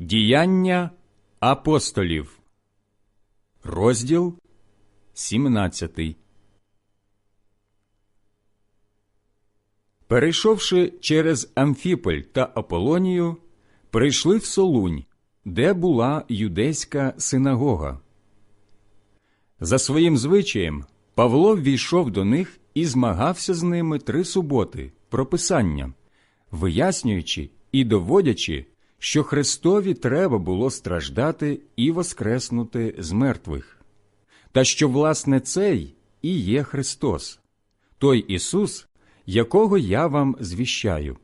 Діяння апостолів, розділ 17. Перейшовши через Амфіполь та Аполонію, прийшли в Солунь, де була юдейська синагога. За своїм звичаєм Павло ввійшов до них і змагався з ними три суботи про Писання, вияснюючи і доводячи, що Христові треба було страждати і воскреснути з мертвих, та що, власне, цей і є Христос, той Ісус, якого я вам звіщаю.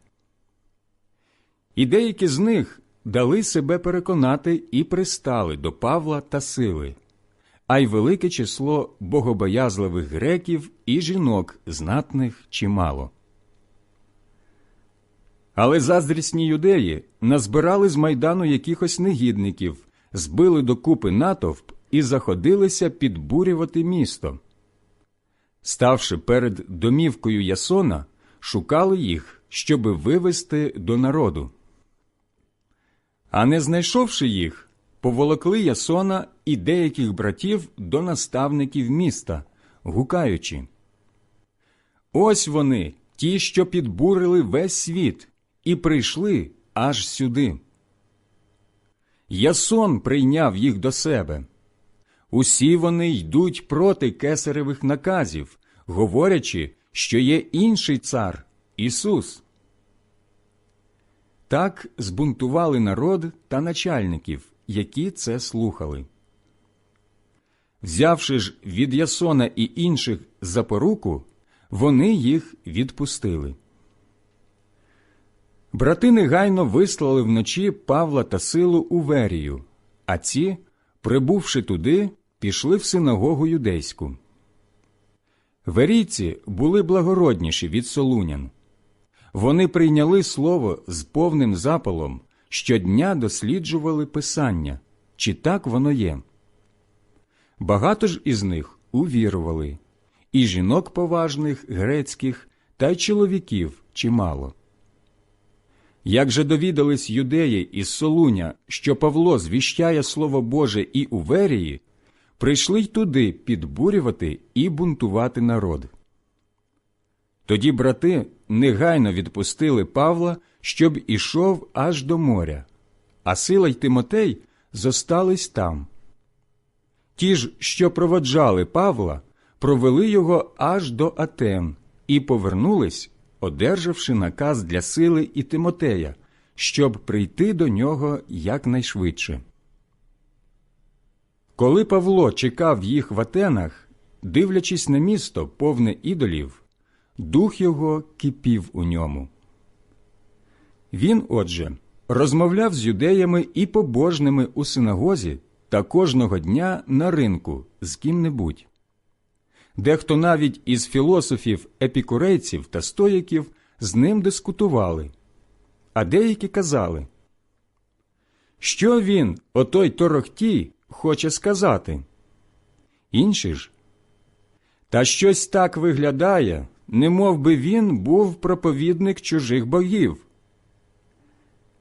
І деякі з них дали себе переконати і пристали до Павла та сили, а й велике число богобоязливих греків і жінок знатних чимало. Але заздрісні юдеї назбирали з майдану якихось негідників, збили докупи натовп і заходилися підбурювати місто. Ставши перед домівкою Ясона, шукали їх, щоби вивести до народу. А не знайшовши їх, поволокли Ясона і деяких братів до наставників міста, гукаючи. Ось вони, ті, що підбурили весь світ, і прийшли аж сюди. Ясон прийняв їх до себе. Усі вони йдуть проти кесаревих наказів, говорячи, що є інший цар Ісус. Так збунтували народ та начальників, які це слухали. Взявши ж від Ясона і інших запоруку, вони їх відпустили. Брати негайно вислали вночі Павла та силу у Верію, а ці, прибувши туди, пішли в синагогу юдейську. Верійці були благородніші від солунян. Вони прийняли слово з повним запалом, щодня досліджували Писання, чи так воно є. Багато ж із них увірували, і жінок поважних грецьких, та й чоловіків чимало. Як же довідались юдеї із Солуня, що Павло звіщає Слово Боже і у Верії, прийшли й туди підбурювати і бунтувати народ. Тоді брати негайно відпустили Павла, щоб ішов аж до моря, а Сила й Тимотей зостались там. Ті ж, що проводжали Павла, провели його аж до Атен і повернулись, одержавши наказ для сили і Тимотея, щоб прийти до нього якнайшвидше. Коли Павло чекав їх в Атенах, дивлячись на місто, повне ідолів, дух його кипів у ньому. Він, отже, розмовляв з юдеями і побожними у синагозі та кожного дня на ринку з ким-небудь. Дехто навіть із філософів, епікурейців та стоїків з ним дискутували, а деякі казали, що він, отой торохтій, хоче сказати. Інші ж, та щось так виглядає, не мов би він був проповідник чужих богів.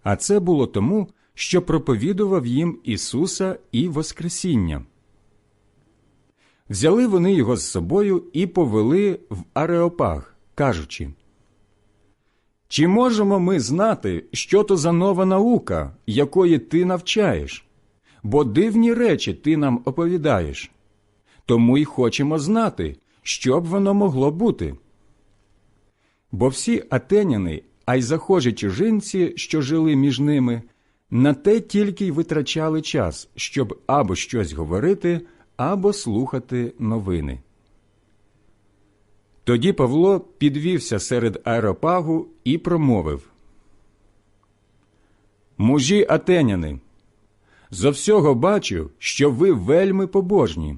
А це було тому, що проповідував їм Ісуса і Воскресіння. Взяли вони його з собою і повели в Ареопаг, кажучи Чи можемо ми знати, що то за нова наука, якої ти навчаєш? Бо дивні речі ти нам оповідаєш. Тому й хочемо знати, що б воно могло бути. Бо всі атеняни, а й захожі чужинці, що жили між ними, на те тільки й витрачали час, щоб або щось говорити, або слухати новини. Тоді Павло підвівся серед аеропагу і промовив Мужі атеняни, зо всього бачу, що ви вельми побожні.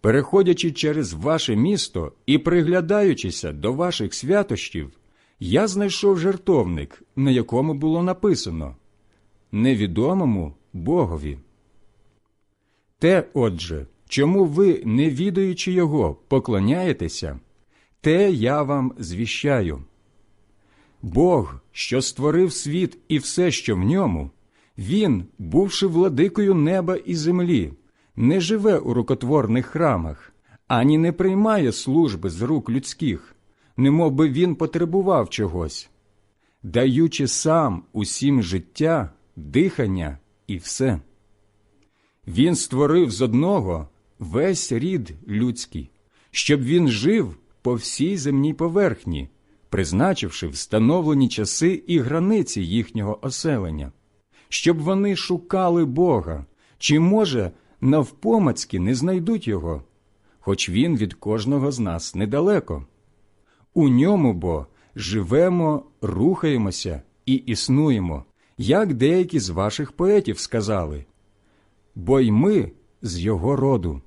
Переходячи через ваше місто і приглядаючися до ваших святощів, я знайшов жертовник, на якому було написано невідомому Богові. Те, отже, чому ви, не відаючи його, поклоняєтеся, те я вам звіщаю. Бог, що створив світ і все, що в ньому, Він, бувши владикою неба і землі, не живе у рукотворних храмах, ані не приймає служби з рук людських, немов би він потребував чогось, даючи сам усім життя, дихання і все. Він створив з одного весь рід людський, щоб він жив по всій земній поверхні, призначивши встановлені часи і границі їхнього оселення, щоб вони шукали Бога, чи, може, навпомацьки не знайдуть його, хоч він від кожного з нас недалеко. У ньому бо живемо, рухаємося і існуємо, як деякі з ваших поетів сказали, бо й ми з його роду.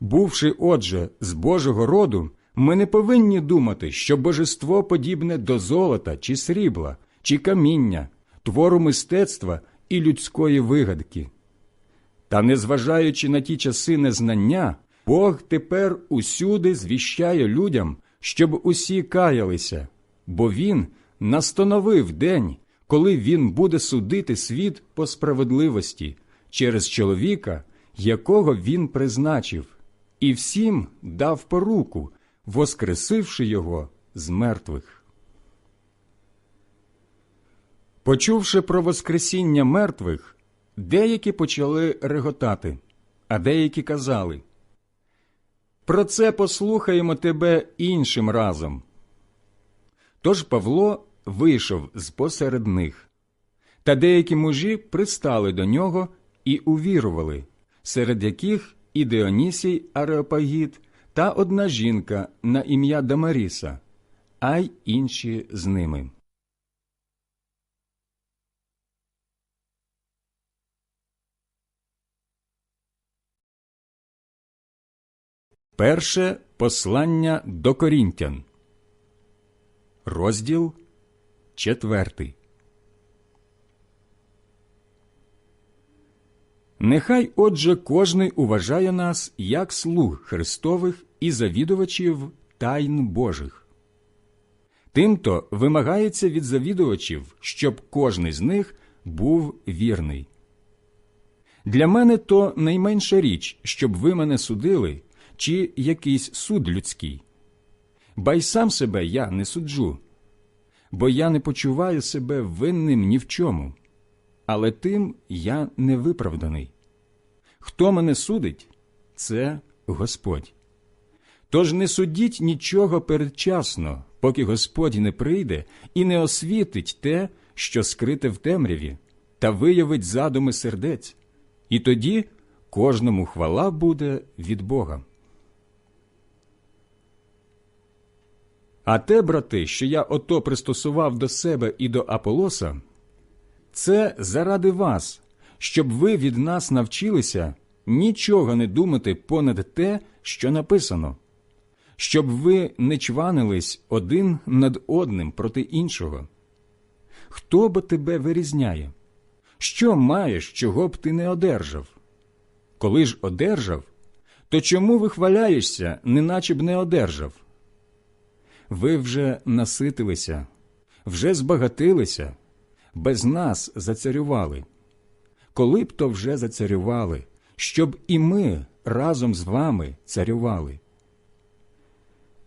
Бувши, отже, з Божого роду, ми не повинні думати, що божество подібне до золота чи срібла, чи каміння, твору мистецтва і людської вигадки. Та, незважаючи на ті часи незнання, Бог тепер усюди звіщає людям, щоб усі каялися, бо Він настановив день, коли Він буде судити світ по справедливості через чоловіка, якого Він призначив, і всім дав поруку, воскресивши його з мертвих. Почувши про Воскресіння мертвих, деякі почали реготати, а деякі казали Про це послухаємо тебе іншим разом. Тож Павло вийшов з посеред них, та деякі мужі пристали до нього і увірували, серед яких і Діонісій Ареопагіт та одна жінка на ім'я Дамаріса, а й інші з ними. Перше послання до Корінтян, розділ четвертий. Нехай отже кожний уважає нас як слуг Христових і завідувачів тайн Божих. Тимто вимагається від завідувачів, щоб кожний з них був вірний. Для мене то найменша річ, щоб ви мене судили, чи якийсь суд людський. Ба й сам себе я не суджу, бо я не почуваю себе винним ні в чому, але тим я не виправданий. Хто мене судить, це Господь. Тож не судіть нічого передчасно, поки Господь не прийде і не освітить те, що скрите в темряві, та виявить задуми сердець, і тоді кожному хвала буде від Бога. А те, брати, що я ото пристосував до себе і до Аполоса, це заради вас, щоб ви від нас навчилися нічого не думати понад те, що написано, щоб ви не чванились один над одним проти іншого. Хто бо тебе вирізняє? Що маєш, чого б ти не одержав? Коли ж одержав, то чому вихваляєшся, неначе б не одержав? Ви вже наситилися, вже збагатилися, без нас зацарювали. Коли б то вже зацарювали, щоб і ми разом з вами царювали.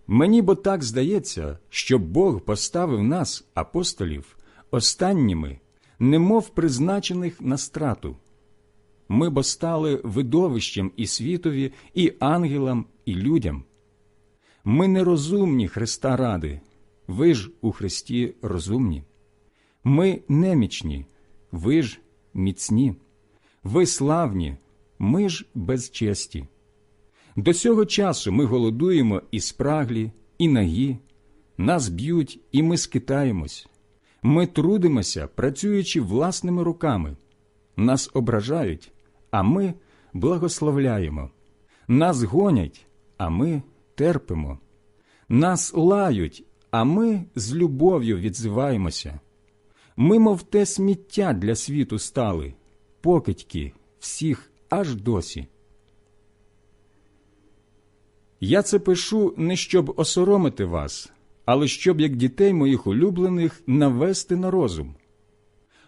Мені бо так здається, що Бог поставив нас, апостолів, останніми, немов призначених на страту. Ми бо стали видовищем і світові, і ангелам, і людям. Ми нерозумні Христа ради, ви ж у Христі розумні. Ми немічні, ви ж міцні, ви славні, ми ж без честі. До цього часу ми голодуємо і спраглі, і нагі, нас б'ють, і ми скитаємось. Ми трудимося, працюючи власними руками. Нас ображають, а ми благословляємо. Нас гонять, а ми терпимо. Нас лають, а ми з любов'ю відзиваємося. Ми, мов те сміття для світу стали, покидьки всіх аж досі. Я це пишу не щоб осоромити вас, але щоб, як дітей моїх улюблених, навести на розум.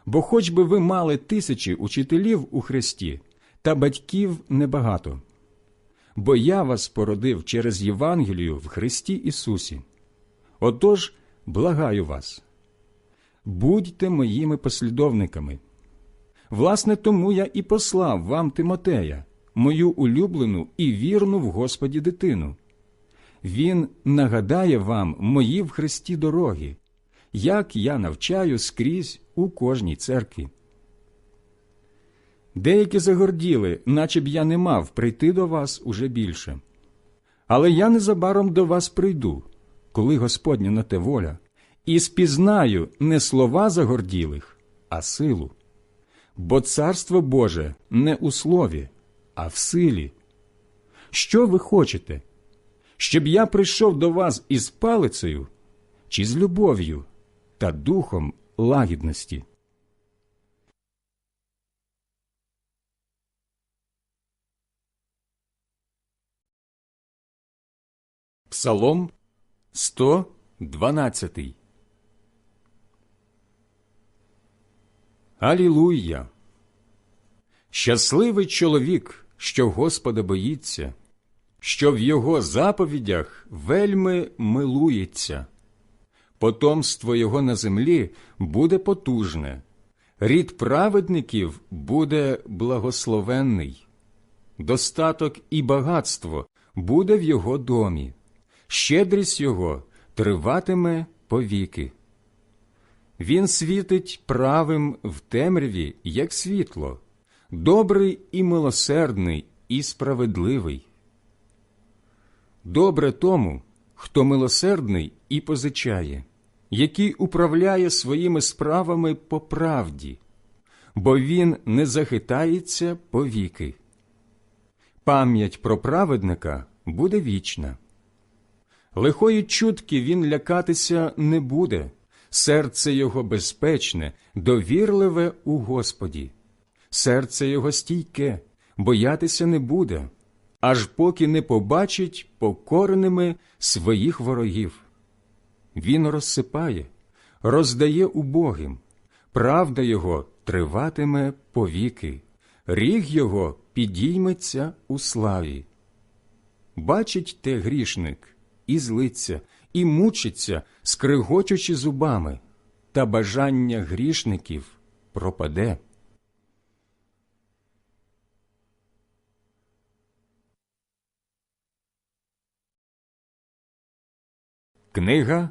Бо хоч би ви мали тисячі учителів у Христі, та батьків небагато. Бо я вас породив через Євангелію в Христі Ісусі. Отож, благаю вас, будьте моїми послідовниками. Власне, тому я і послав вам Тимотея, мою улюблену і вірну в Господі дитину. Він нагадає вам мої в Христі дороги, як я навчаю скрізь у кожній церкві. Деякі загорділи, наче б я не мав прийти до вас уже більше. Але я незабаром до вас прийду, коли Господня на те воля, і спізнаю не слова загорділих, а силу. Бо царство Боже не у слові, а в силі. Що ви хочете? Щоб я прийшов до вас із палицею чи з любов'ю та духом лагідності? Псалом 112 Алілуя! Щасливий чоловік, що Господа боїться, що в його заповідях вельми милується. Потомство його на землі буде потужне, рід праведників буде благословенний, достаток і багатство буде в його домі, щедрість його триватиме повіки. Він світить правим в темряві, як світло, добрий і милосердний, і справедливий. Добре тому, хто милосердний і позичає, який управляє своїми справами по правді, бо він не захитається повіки. Пам'ять про праведника буде вічна. Лихої чутки він лякатися не буде, серце його безпечне, довірливе у Господі, серце його стійке, боятися не буде, аж поки не побачить покореними своїх ворогів. Він розсипає, роздає убогим, правда його триватиме повіки, ріг його підійметься у славі. Бачить те грішник і злиться, і мучиться, скригочучи зубами, та бажання грішників пропаде. Книга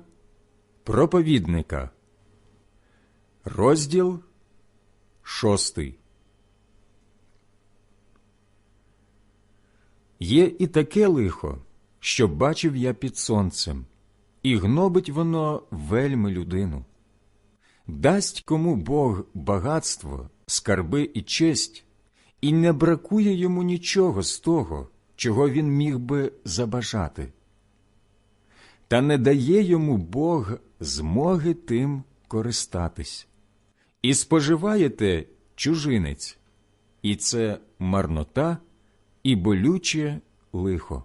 проповідника, розділ шостий. Є і таке лихо, що бачив я під сонцем, і гнобить воно вельми людину. Дасть кому Бог багатство, скарби і честь, і не бракує йому нічого з того, чого він міг би забажати. Та не дає йому Бог змоги тим користатись. І споживаєте чужинець, і це марнота і болюче лихо.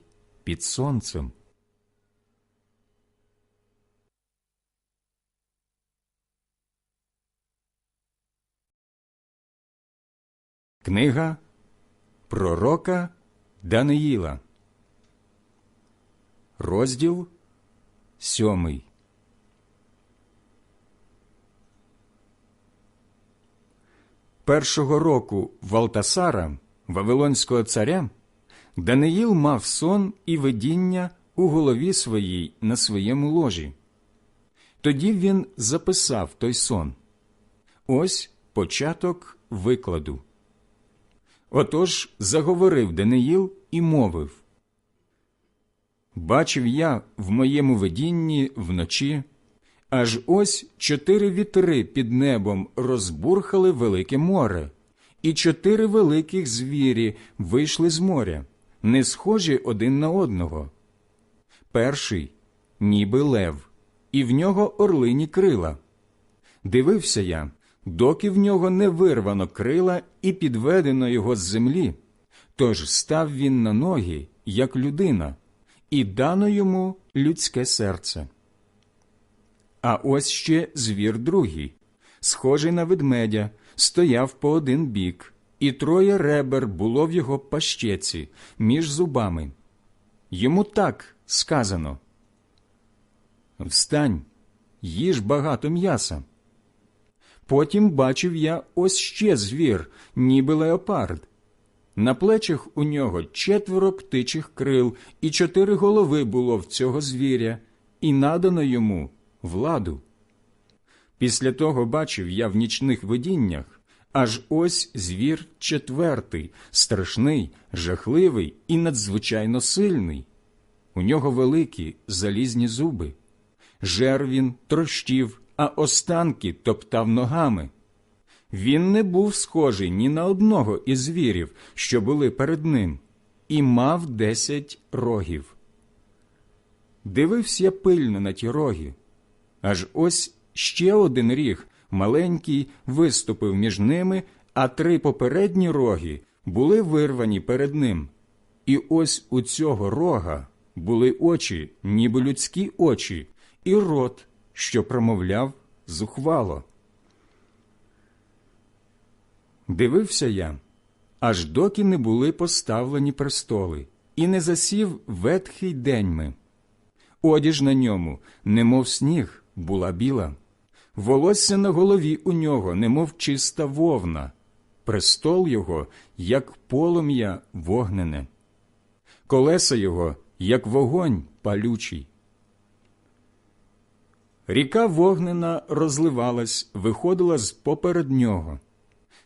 під сонцем? Книга Пророка Даниїла, розділ сьомий. Першого року Валтасара, Вавилонського царя, Даниїл мав сон і видіння у голові своїй на своєму ложі. Тоді він записав той сон. Ось початок викладу. Отож заговорив Даниїл і мовив Бачив я в моєму видінні вночі, аж ось чотири вітри під небом розбурхали велике море, і чотири великих звірі вийшли з моря, не схожі один на одного. Перший, ніби лев, і в нього орлині крила. Дивився я, доки в нього не вирвано крила і підведено його з землі, тож став він на ноги, як людина, і дано йому людське серце. А ось ще звір другий, схожий на ведмедя, стояв по один бік, і троє ребер було в його пащеці між зубами. Йому так сказано Встань, їж багато м'яса. Потім бачив я ось ще звір, ніби леопард. На плечах у нього четверо птичих крил, і чотири голови було в цього звіря, і надано йому владу. Після того бачив я в нічних видіннях, аж ось звір четвертий, страшний, жахливий і надзвичайно сильний. У нього великі залізні зуби. Жер він трощів, а останки топтав ногами. Він не був схожий ні на одного із звірів, що були перед ним, і мав десять рогів. Дивився пильно на ті роги, аж ось ще один ріг, маленький, виступив між ними, а три попередні роги були вирвані перед ним. І ось у цього рога були очі, ніби людські очі, і рот, що промовляв зухвало. Дивився я, аж доки не були поставлені престоли, і не засів ветхий деньми. Одіж на ньому, немов сніг, була біла, волосся на голові у нього, немов чиста вовна, престол його, як полум'я вогнене, колеса його, як вогонь палючий. Ріка вогнена розливалась, виходила з поперед нього.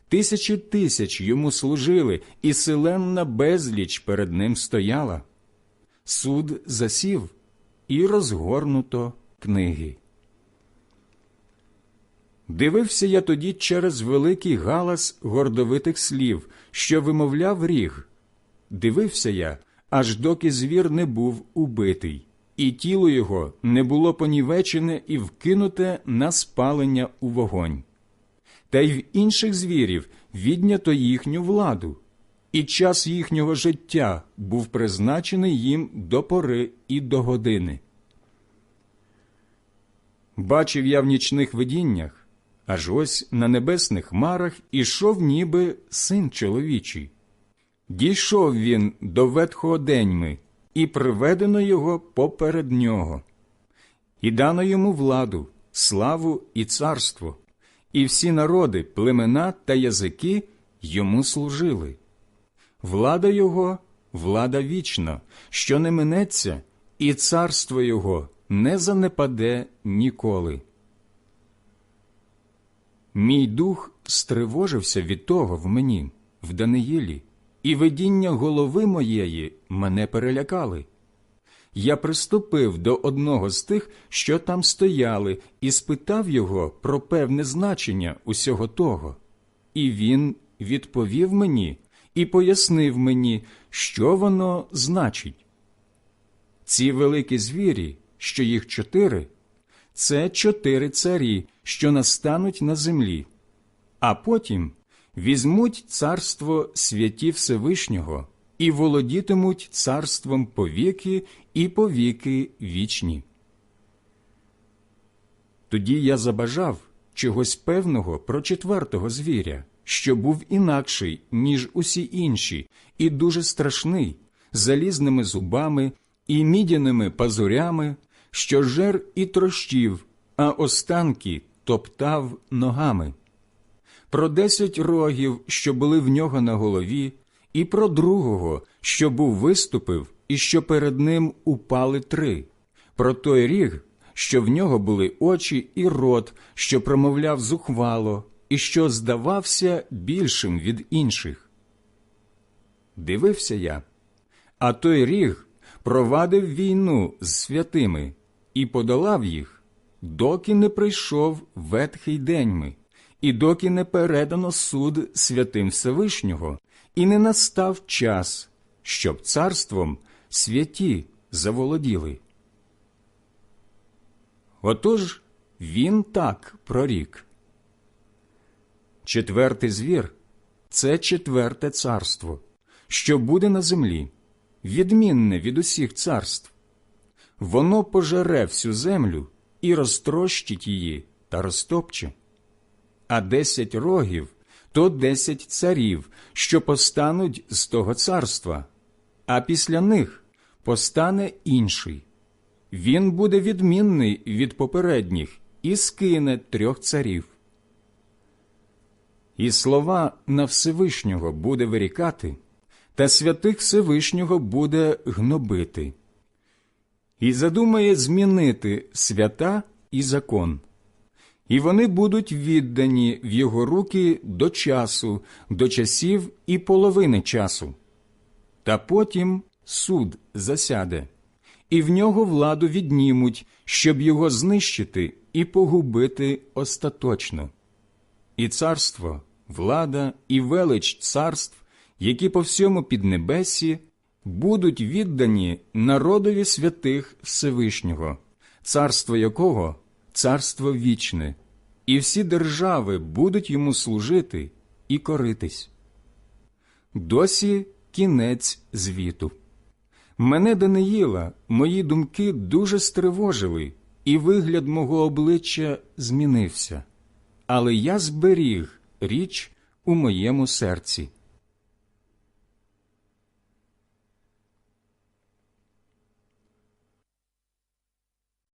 Тисячі тисяч йому служили, і селенна безліч перед ним стояла. Суд засів і розгорнуто книги. Дивився я тоді через великий галас гордовитих слів, що вимовляв ріг. Дивився я, аж доки звір не був убитий, і тіло його не було понівечене і вкинуте на спалення у вогонь та й в інших звірів віднято їхню владу, і час їхнього життя був призначений їм до пори і до години. Бачив я в нічних видіннях, аж ось на небесних хмарах ішов ніби син чоловічий. Дійшов він до ветхого деньми, і приведено його поперед нього, і дано йому владу, славу і царство і всі народи, племена та язики йому служили. Влада його влада вічна, що не минеться, і царство його не занепаде ніколи. Мій дух стривожився від того в мені, в Даниїлі, і видіння голови моєї мене перелякали. Я приступив до одного з тих, що там стояли, і спитав його про певне значення усього того. І він відповів мені і пояснив мені, що воно значить. Ці великі звірі, що їх чотири, це чотири царі, що настануть на землі, а потім візьмуть царство святі Всевишнього і володітимуть царством повіки і повіки вічні. Тоді я забажав чогось певного про четвертого звіря, що був інакший, ніж усі інші, і дуже страшний, залізними зубами і мідяними пазурями, що жер і трощів, а останки топтав ногами. Про десять рогів, що були в нього на голові, і про другого, що був виступив, і що перед ним упали три, про той ріг, що в нього були очі і рот, що промовляв зухвало, і що здавався більшим від інших. Дивився я, а той ріг провадив війну з святими і подолав їх, доки не прийшов ветхий деньми, і доки не передано суд святим Всевишнього, і не настав час, щоб царством святі заволоділи. Отож він так прорік. Четвертий звір це четверте царство, що буде на землі, відмінне від усіх царств. Воно пожере всю землю і розтрощить її та розтопче. А десять рогів то десять царів, що постануть з того царства, а після них постане інший. Він буде відмінний від попередніх і скине трьох царів. І слова на Всевишнього буде вирікати, та святих Всевишнього буде гнобити, і задумає змінити свята і закон. І вони будуть віддані в його руки до часу, до часів і половини часу. Та потім суд засяде, і в нього владу віднімуть, щоб його знищити і погубити остаточно. І царство, влада і велич царств, які по всьому піднебесі, будуть віддані народові святих Всевишнього, царство якого царство вічне, і всі держави будуть йому служити і коритись. Досі кінець звіту. Мене Даниїла, мої думки дуже стривожили, і вигляд мого обличчя змінився. Але я зберіг річ у моєму серці.